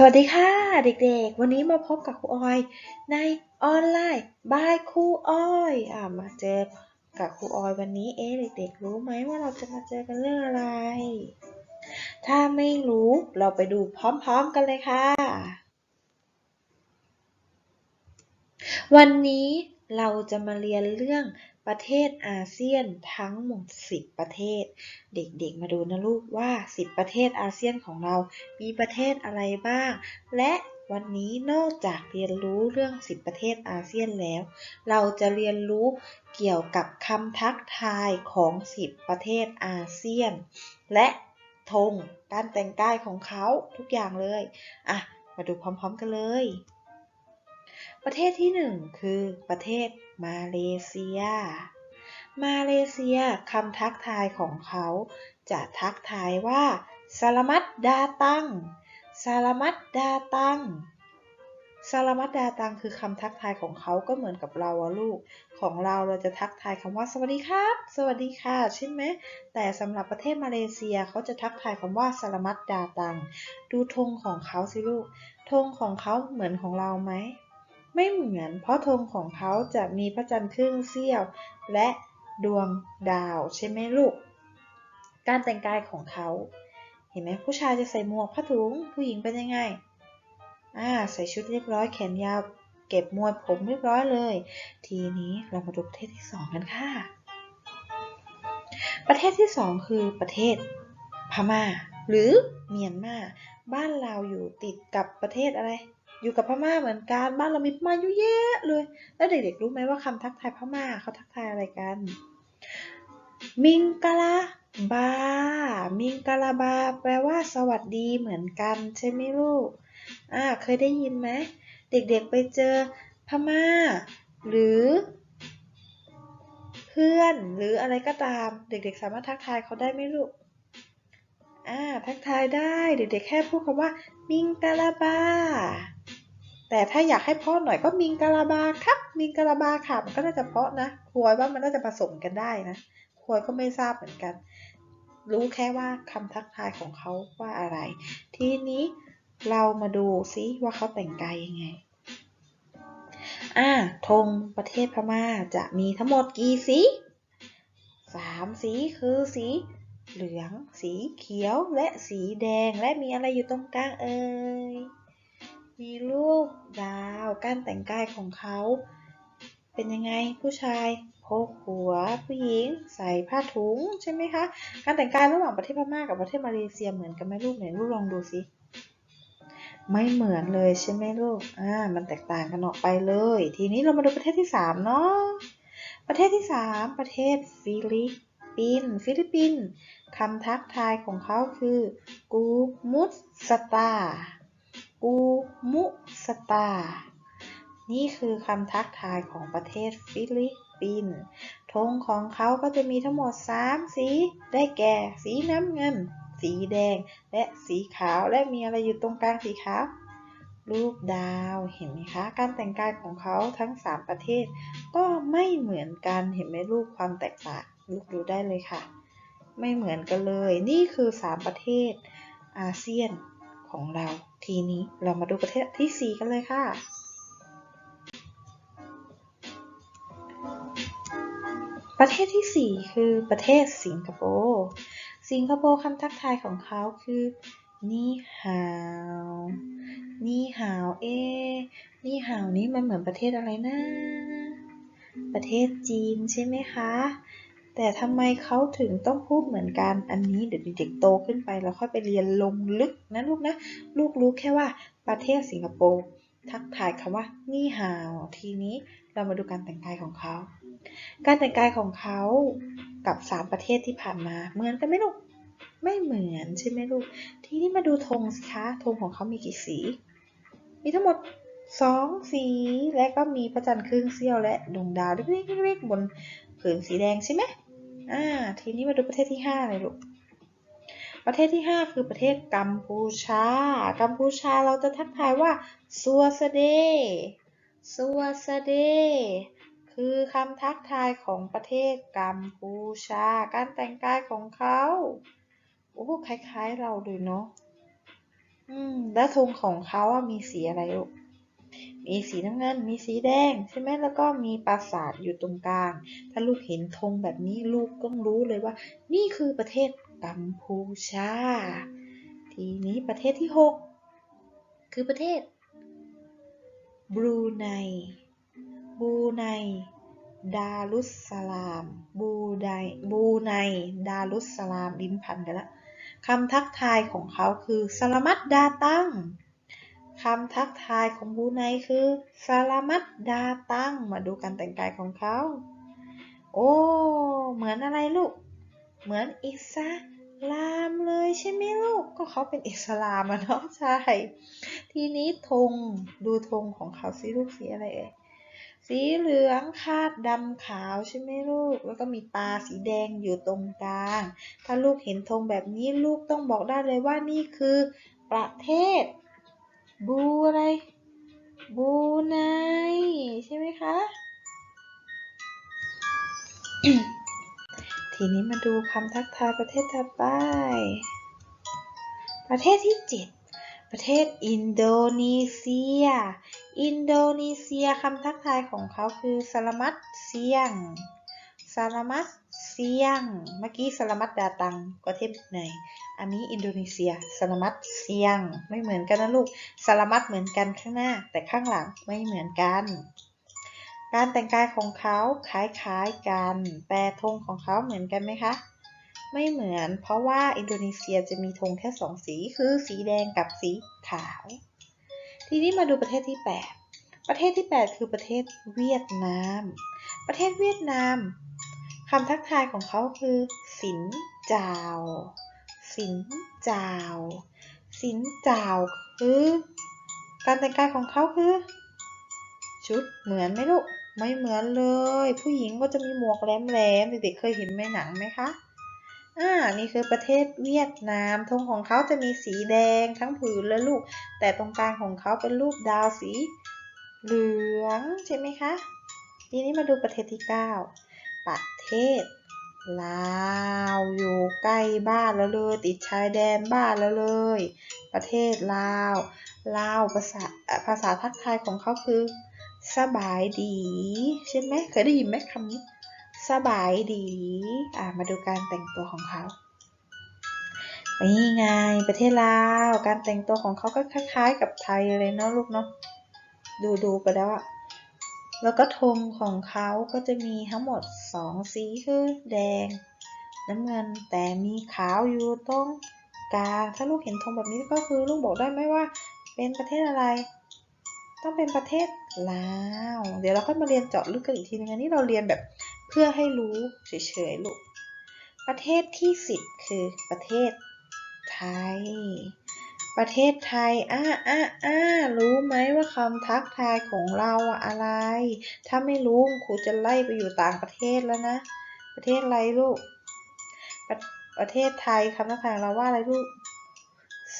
สวัสดีค่ะเด็กๆ วันนี้มาพบกับครูออย ในออนไลน์บายครูออยอ่ามาเจอกับครูออยวันนี้เอ๊ะเด็กๆ รู้ไหมว่าเราจะมาเจอกันเรื่องอะไร ถ้าไม่รู้เราไปดูพร้อมๆกันเลยค่ะ วันนี้เราจะมาเรียนเรื่อง ประเทศอาเซียนทั้งหมด 10 ประเทศ เด็กๆ มาดูนะลูกว่า 10 ประเทศอาเซียนของเรา มีประเทศอะไรบ้าง และวันนี้นอกจากเรียนรู้เรื่อง 10 ประเทศอาเซียนแล้ว เราจะเรียนรู้เกี่ยวกับคำทักทายของ 10 ประเทศอาเซียน และธงการแต่งกายของเขาทุกอย่างเลย อะ มาดูพร้อมๆกันเลย ประเทศที่หนึ่งคือประเทศมาเลเซีย มาเลเซียคำทักทายของเขา จะทักทายว่าสลามัดดาตังสลามัดดาตังสลามัดดาตังคือคำทักทายของเขาก็เหมือนกับเราอะลูก ของเราเราจะทักทายคำว่าสวัสดีครับ สวัสดีค่ะ ใช่ไหม แต่สำหรับประเทศมาเลเซียเขาจะทักทายคำว่าสลามัดดาตัง ดูธงของเขาสิลูก ธงของเขาเหมือนของเราไหม ไม่เหมือนเพราะธงของเขาจะมีพระจันทร์ครึ่งเสี้ยว และดวงดาวใช่ไหมลูก การแต่งกายของเขา เห็นไหมผู้ชายจะใส่หมวกผ้าถุงผู้หญิงเป็นยังไงอ่าใส่ชุดเรียบร้อยแขนยาวเก็บมวยผมเรียบร้อยเลย ทีนี้เรามาดูประเทศที่สองกันค่ะ ประเทศที่สองคือประเทศพม่า หรือเมียนมา บ้านเราอยู่ติดกับประเทศอะไร อยู่กับพม่าเหมือนกัน บ้านเรามีพม่าเยอะแยะเลย แล้วเด็กๆรู้ไหมว่าคำทักทายพม่าเขาทักทายอะไรกัน มิงกะลาบา มิงกะลาบา แปลว่าสวัสดีเหมือนกันใช่ไหมลูก อ่า เคยได้ยินไหม เด็กๆไปเจอพม่า หรือ เพื่อนหรืออะไรก็ตาม เด็กๆ สามารถทักทายเขาได้ไหมลูก อ่า ทักทายได้ เด็กๆ แค่พูดคำว่า มิงกะลาบา แต่ถ้าอยากให้เพาะหน่อยก็มิงกะลาบาครับ มิงกะลาบาค่ะมันก็น่าจะเพาะนะควยว่ามันน่าจะผสมกันได้นะควยก็ไม่ทราบเหมือนกัน รู้แค่ว่าคำทักทายของเขาว่าอะไร ทีนี้เรามาดูซิว่าเขาแต่งกายยังไงอ่าธงประเทศพม่าจะมีทั้งหมดกี่สีสามสีคือสีเหลือง สีเขียวและสีแดงและมีอะไรอยู่ตรงกลางเอ่ย มีลูกดาวการแต่งกายของเขา เป็นยังไงผู้ชายพกหัวผู้หญิงใส่ผ้าถุงใช่ไหมคะการแต่งกายระหว่างประเทศพม่ากับประเทศมาเลเซียเหมือนกันไหมลูกไหนลูกลองดูสิไม่เหมือนเลยใช่ไหมลูก อ่า มันแตกต่างกันออกไปเลย ทีนี้เรามาดูประเทศที่สามเนาะ ประเทศที่สามประเทศฟิลิปปินส์ ฟิลิปปินส์คำทักทายของเขาคือกูมุสสตา กูมุสตา นี่คือคำทักทายของประเทศฟิลิปปินส์ธงของเขาก็จะมีทั้งหมด 3 สี ได้แก่ สีน้ำเงิน สีแดง และสีขาว และมีอะไรอยู่ตรงกลางสีขาว รูปดาว เห็นไหมคะ การแต่งกายของเขาทั้ง 3 ประเทศ ก็ไม่เหมือนกัน เห็นไหมรูปความแตกต่าง ลูกดูได้เลยค่ะ ไม่เหมือนกันเลย นี่คือ 3 ประเทศอาเซียน ของเรา ทีนี้เรามาดูประเทศที่ 4 กันเลยค่ะ ประเทศที่ 4 คือประเทศสิงคโปร์สิงคโปร์คำทักทายของเขาคือนี่ฮาวนี่ฮาวเอนี่ฮาวนี้มันเหมือนประเทศอะไรนะ ประเทศจีนใช่ไหมคะ แต่ทำไมเขาถึงต้องพูดเหมือนกัน อันนี้เดี๋ยวเด็กโตขึ้นไปเราค่อยไปเรียนลงลึกนะลูกนะ ลูกรู้แค่ว่าประเทศสิงคโปร์ทักทายคำว่านี่ฮาวทีนี้เรามาดูการแต่งกายของเขา การแต่งกายของเขากับ 3 ประเทศที่ผ่านมาเหมือนกันไหมลูกไม่เหมือนใช่ไหมลูก ทีนี้มาดูธงสิคะธงของเขามีกี่สี มีทั้งหมด2สีและก็มีพระจันทร์ครึ่งเสี้ยวและดวงดาวเล็กๆบนผืนสีแดงใช่ไหม อ่า ทีนี้มาดูประเทศที่5เลยลูก ประเทศที่5คือประเทศกัมพูชา กัมพูชาเราจะทักทายว่าซัวสเดซัวสเดคือคำทักทายของประเทศกัมพูชา การแต่งกายของเขาโอ้คล้ายๆเราเลยเนาะ อืม แล้วธงของเขาอะมีสีอะไรลูก มีสีน้ำเงิน มีสีแดงใช่ไหมแล้วก็มีปราสาทอยู่ตรงกลาง ถ้าลูกเห็นธงแบบนี้ลูกต้องรู้เลยว่า นี่คือประเทศกัมพูชา ทีนี้ประเทศที่หกคือประเทศบรูไนบรูไนดารุสสลามบรูไนบรูไนดารุสสลามลิ้นพันกันละคำทักทายของเขาคือสลามัดดาตัง คำทักทายของบูไนคือสลามัดดาตัง มาดูการแต่งกายของเขา โอ้ เหมือนอะไรลูก เหมือนอิสลามเลยใช่ไหมลูก ก็เขาเป็นอิสลามอะเนาะใช่ ทีนี้ธงดูธงของเขาสิลูกสีอะไรเอ่ย สีเหลืองคาดดำขาวใช่ไหมลูก แล้วก็มีตาสีแดงอยู่ตรงกลาง ถ้าลูกเห็นธงแบบนี้ลูกต้องบอกได้เลยว่านี่คือประเทศ บูอะไร บูไนใช่ไหมคะ ทีนี้มาดูคำทักทายประเทศถัดไป ประเทศที่7ประเทศอินโดนีเซีย อินโดนีเซียคำทักทายของเขาคือสลามัดเซียงสลามัดเซียง เมื่อกี้สลามัดดาตังประเทศไหนอั อันนี้อินโดนีเซียสลามัดเซียง ไม่เหมือนกันนะลูกสลามัดเหมือนกันข้างหน้า แต่ข้างหลังไม่เหมือนกัน การแต่งกายของเขาคล้ายๆกัน แต่ธงของเขาเหมือนกันไหมคะ ไม่เหมือน เพราะว่าอินโดนีเซียจะมีธงแค่สองสี คือสีแดงกับสีขาว ทีนี้มาดูประเทศที่ 8 ประเทศที่ 8 คือประเทศเวียดนาม ประเทศเวียดนามคำทักทายของเขาคือสินจาว สินจาว สินจาวคือ การแต่งกายของเขาคือ ชุดเหมือนไหมลูก ไม่เหมือนเลย ผู้หญิงก็จะมีหมวกแหลมๆ เด็กๆเคยเห็นในหนังไหมคะ อ่า นี่คือประเทศเวียดนาม ธงของเขาจะมีสีแดงทั้งผืนเลยลูก แต่ตรงกลางของเขาเป็นรูปดาวสี เหลืองใช่ไหมคะ ทีนี้มาดูประเทศที่ 9 ประเทศ ลาวอยู่ใกล้บ้านแล้วเลย ติดชายแดนบ้านแล้วเลย ประเทศลาวลาวภาษาภาษาทักทายของเขาคือสบายดี ใช่ไหมเคยได้ยินไหมคำนี้สบายดีอ่ามาดูการแต่งตัวของเขานี่ไงประเทศลาว การแต่งตัวของเขาก็คล้ายๆ กับไทยเลยเนาะลูกเนาะดูดูไปแล้วอะ แล้วก็ธงของเขาก็จะมีทั้งหมดสองสีคือแดง น้ำเงินแต่มีขาวอยู่ตรงกลางถ้าลูกเห็นธงแบบนี้ก็คือลูกบอกได้ไหมว่า เป็นประเทศอะไร ต้องเป็นประเทศลาว เดี๋ยวเราค่อยมาเรียนเจาะลึกกันอีกทีนึงอันนี้เราเรียนแบบเพื่อให้รู้เฉยๆลูกประเทศที่สิบคือประเทศไทย ประเทศไทยอ่าอ่าอ่ารู้ไหมว่าคำทักทายของเราอะอะไร ถ้าไม่รู้ครูจะไล่ไปอยู่ต่างประเทศแล้วนะ ประเทศอะไรลูก ประประเทศไทยคำทักทายเราว่าอะไรลูก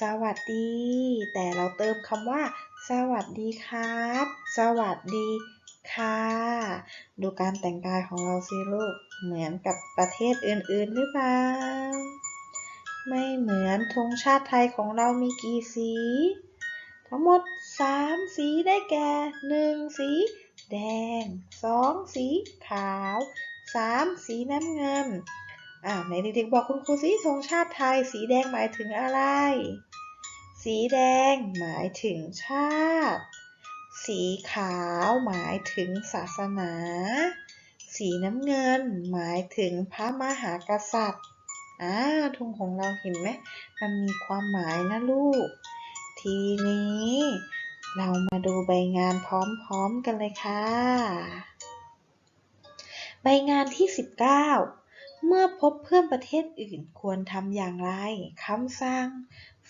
สวัสดี แต่เราเติมคำว่า สวัสดีครับ สวัสดีค่ะ ดูการแต่งกายของเราสิลูก เหมือนกับประเทศอื่นๆหรือเปล่า ไม่เหมือนธงชาติไทยของเรามีกี่สี ทั้งหมด 3 สีได้แก่ 1 สี แดง 2 สีขาว 3 สีน้ำเงินอ่าไหนเด็กๆบอกคุณครูสิธงชาติไทย สีแดงหมายถึงอะไร สีแดงหมายถึงชาติ สีขาวหมายถึงศาสนา สีน้ำเงินหมายถึงพระมหากษัตริย์ อ่าธงของเราเห็นไหมมันมีความหมายนะลูก ทีนี้ เรามาดูใบงานพร้อมๆกันเลยค่ะ ใบงานที่ 19 เมื่อพบเพื่อนประเทศอื่นควรทำอย่างไรคำสั่ง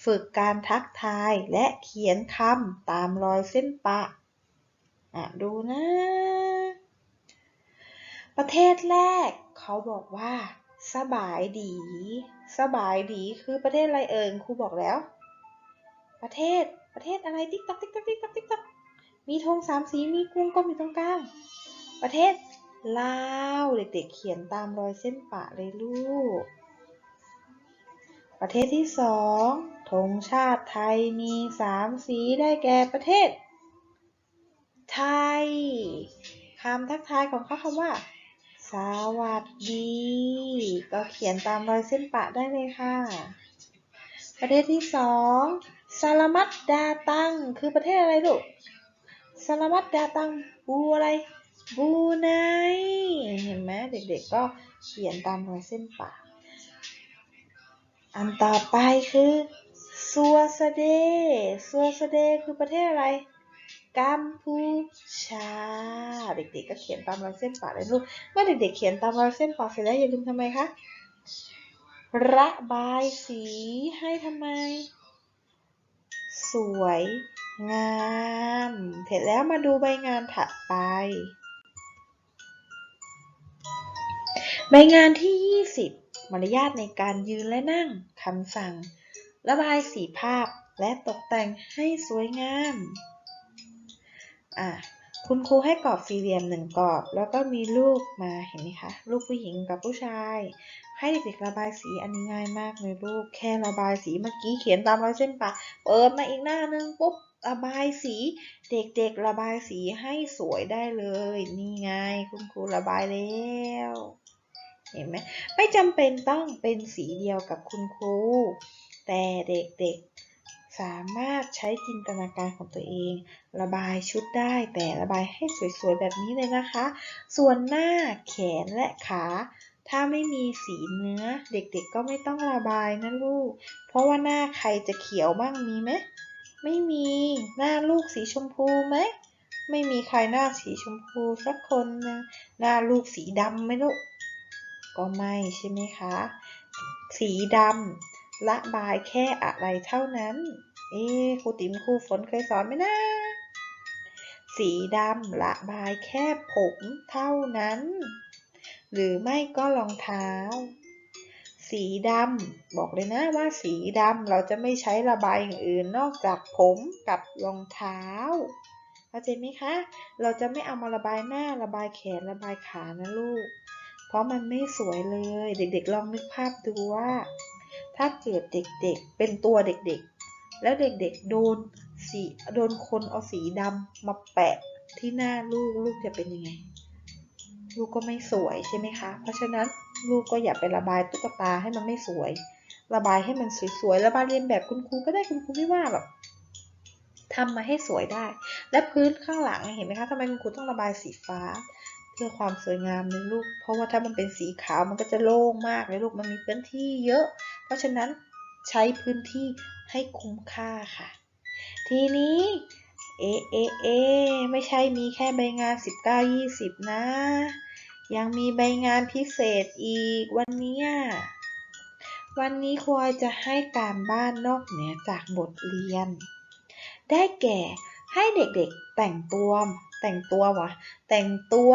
ฝึกการทักทายและเขียนคำตามรอยเส้นปะอะดูนะ ประเทศแรกเขาบอกว่า สบายดี สบายดีคือประเทศอะไรเอ่ยครูบอกแล้ว ประเทศประเทศอะไรติ๊กตักติ๊กตักติ๊กตักติ๊กตักมีธงสามสีมีกรุงก็มีตรงกลางประเทศลาวเด็กๆเขียนตามรอยเส้นปะเลยลูก ประเทศที่สองธงชาติไทยมีสามสีได้แก่ประเทศ ไทยคำทักทายของเขาคำว่า สวัสดี ก็เขียนตามรอยเส้นปะได้เลยค่ะ ประเทศที่สองสลามัดดาตัง คือประเทศอะไรลูกสลามัดดาตัง บูอะไรบูไนเห็นไหมเด็กๆก็เขียนตามรอยเส้นปะอันต่อไปคือซัวสเดซัวสเดคือประเทศอะไร กัมพูชา เด็กๆก็เขียนตามรอยเส้นปะเลยลูกเมื่อเด็กๆเขียนตามรอยเส้นปะเสร็จแล้วอย่าลืมทำไมคะระบายสีให้ทำไม สวยงามเสร็จแล้วมาดูใบงานถัดไป ใบงานที่ 20 มารยาทในการยืนและนั่งคำสั่ง ระบายสีภาพและตกแต่งให้สวยงาม อะคุณครูให้กรอบสี่เหลี่ยมหนึ่งกรอบ แล้วก็มีรูปมาเห็นไหมคะรูปผู้หญิงกับผู้ชาย ให้เด็กๆระบายสีอันนี้ง่ายมากเลยลูกแค่ระบายสีเมื่อกี้เขียนตามรอยเส้นปะเปิดมาอีกหน้านึงปุ๊บระบายสี เด็กๆระบายสีให้สวยได้เลย นี่ไงคุณครูระบายแล้วเห็นไหมไม่จำเป็นต้องเป็นสีเดียวกับคุณครู แต่เด็กๆ สามารถใช้จินตนาการของตัวเอง ระบายชุดได้แต่ระบายให้สวยๆแบบนี้เลยนะคะ ส่วนหน้าแขนและขา ถ้าไม่มีสีเนื้อเด็กๆก็ไม่ต้องระบายนะลูก เพราะว่าหน้าใครจะเขียวบ้างมีไหมไม่มีหน้าลูกสีชมพูไหมไม่มีใครหน้าสีชมพูสักคนนึงหน้าลูกสีดำไหมลูกก็ไม่ใช่ไหมคะ สีดำระบายแค่อะไรเท่านั้น เอ๊ครูติ๋มครูฝนเคยสอนไหมนะ สีดำระบายแค่ผมเท่านั้น หรือไม่ก็รองเท้า สีดำบอกเลยนะว่าสีดำเราจะไม่ใช้ระบายอย่างอื่นนอกจากผมกับรองเท้าเข้าใจไหมคะ เราจะไม่เอามาระบายหน้าระบายแขนระบายขานะลูก เพราะมันไม่สวยเลย เด็กๆลองนึกภาพดูว่า ถ้าเกิดเด็กๆ เป็นตัวเด็กๆ แล้วเด็กๆโดนสีโดนคนเอาสีดำมาแปะที่หน้าลูกลูกจะเป็นยังไง ลูกก็ไม่สวยใช่ไหมคะ เพราะฉะนั้นลูกก็อย่าไประบายตุ๊กตาให้มันไม่สวย ระบายให้มันสวยๆระบายเรียนแบบคุณครูก็ได้คุณครูไม่ว่าหรอกทำมาให้สวยได้ และพื้นข้างหลังเห็นไหมคะทำไมคุณครูต้องระบายสีฟ้า เพื่อความสวยงามเลยลูก เพราะว่าถ้ามันเป็นสีขาวมันก็จะโล่งมากเลยลูกมันมีพื้นที่เยอะ เพราะฉะนั้น ใช้พื้นที่ให้คุ้มค่าค่ะ ทีนี้เอเอเอไม่ใช่มีแค่ใบงาน 19-20 นะ ยังมีใบงานพิเศษอีกวันเนี้ยวันนี้ครูออยจะให้การบ้านนอกเหนือจากบทเรียน ได้แก่ให้เด็กๆแต่งตัวแต่งตัววะแต่งตัว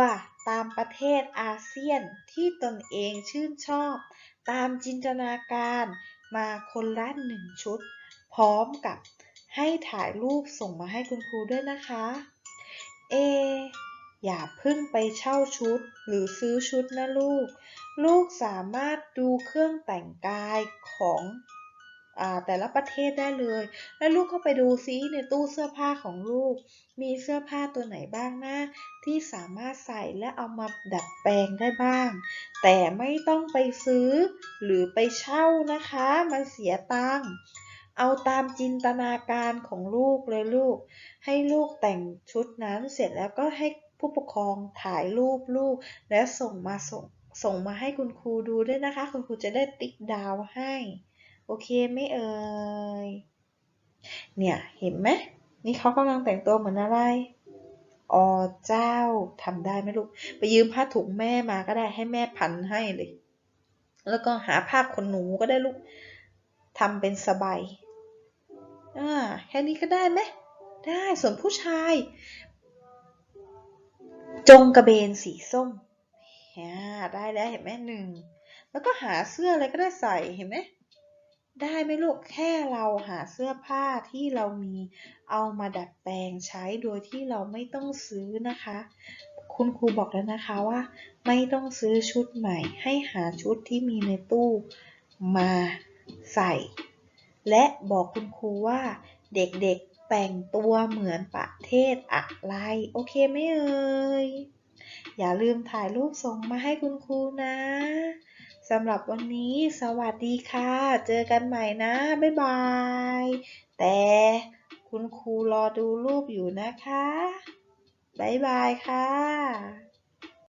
ตามประเทศอาเซียนที่ตนเองชื่นชอบ ตามจินตนาการ มาคนละหนึ่งชุด พร้อมกับให้ถ่ายรูปส่งมาให้คุณครูด้วยนะคะ เอ อย่าเพิ่งไปเช่าชุดหรือซื้อชุดนะลูก ลูกสามารถดูเครื่องแต่งกายของ แต่ละประเทศได้เลย แล้วลูกก็ไปดูซิในตู้เสื้อผ้าของลูก มีเสื้อผ้าตัวไหนบ้างนะที่สามารถใส่และเอามาดัดแปลงได้บ้าง แต่ไม่ต้องไปซื้อ หรือไปเช่านะคะ มันเสียตังค์เอาตามจินตนาการของลูกเลยลูก ให้ลูกแต่งชุดนั้นเสร็จแล้วก็ให้ผู้ปกครองถ่ายรูปลูก และส่งมาส่งส่งมาให้คุณครูดูด้วยนะคะ คุณครูจะได้ติ๊กดาวให้ โอเคไม่เอ่ย เนี่ยเห็นไหมนี่เขากำลังแต่งตัวเหมือนอะไรอ๋อเจ้าทำได้ไหมลูก ไปยืมผ้าถุงแม่มาก็ได้ให้แม่พันให้เลย แล้วก็หาผ้าขนหนูก็ได้ลูกทำเป็นสบายอ่าแค่นี้ก็ได้ไหมได้ส่วนผู้ชาย จงกระเบนสีส้มอ่าได้แล้วเห็นไหมหนึ่งแล้วก็หาเสื้ออะไรก็ได้ใส่เห็นไหม ได้ไหมลูกแค่เราหาเสื้อผ้าที่เรามีเอามาดัดแปลงใช้โดยที่เราไม่ต้องซื้อนะคะ คุณครูบอกแล้วนะคะว่า ไม่ต้องซื้อชุดใหม่ ให้หาชุดที่มีในตู้มาใส่ และบอกคุณครูว่าเด็กๆแต่งตัวเหมือนประเทศอะไร โอเคไหมเอ่ยอย่าลืมถ่ายรูปส่งมาให้คุณครูนะ สำหรับวันนี้สวัสดีค่ะ เจอกันใหม่นะ บ๊ายบาย แต่คุณครูรอดูรูปอยู่นะคะ บ๊ายบายค่ะ